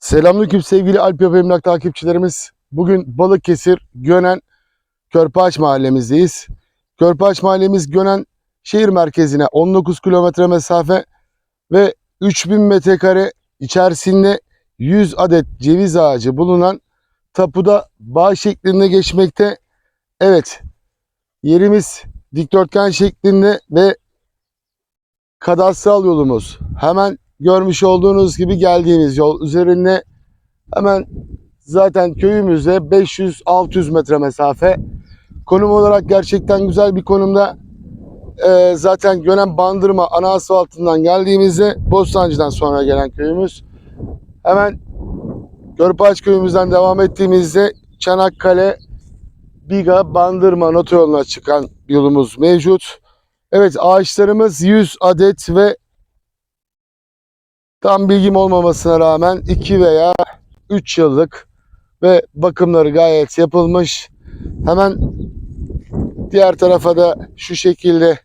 Selamünaleyküm sevgili Alp Yapı Emlak takipçilerimiz. Bugün Balıkesir, Gönen, Körpaç mahallemizdeyiz. Körpaç mahallemiz Gönen şehir merkezine 19 kilometre mesafe ve 3000 metrekare içerisinde 100 adet ceviz ağacı bulunan tapuda bağ şeklinde geçmekte. Evet, yerimiz dikdörtgen şeklinde ve kadastral yolumuz. Hemen görmüş olduğunuz gibi geldiğimiz yol üzerinde hemen zaten köyümüzde 500-600 metre mesafe. Konum olarak gerçekten güzel bir konumda. Ee, zaten Gönen Bandırma ana asfaltından geldiğimizde Bostancı'dan sonra gelen köyümüz. Hemen Görpaç köyümüzden devam ettiğimizde Çanakkale Biga Bandırma otoyoluna çıkan yolumuz mevcut. Evet ağaçlarımız 100 adet ve tam bilgim olmamasına rağmen 2 veya 3 yıllık ve bakımları gayet yapılmış. Hemen diğer tarafa da şu şekilde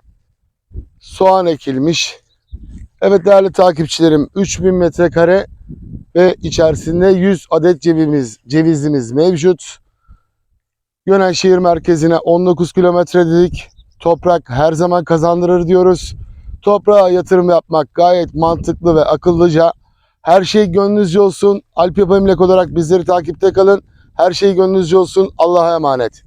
soğan ekilmiş. Evet değerli takipçilerim 3000 metrekare ve içerisinde 100 adet cevizimiz, cevizimiz mevcut. Gönen şehir merkezine 19 kilometre dedik. Toprak her zaman kazandırır diyoruz. Toprağa yatırım yapmak gayet mantıklı ve akıllıca. Her şey gönlünüzce olsun. Alp Yapı Emlak olarak bizleri takipte kalın. Her şey gönlünüzce olsun. Allah'a emanet.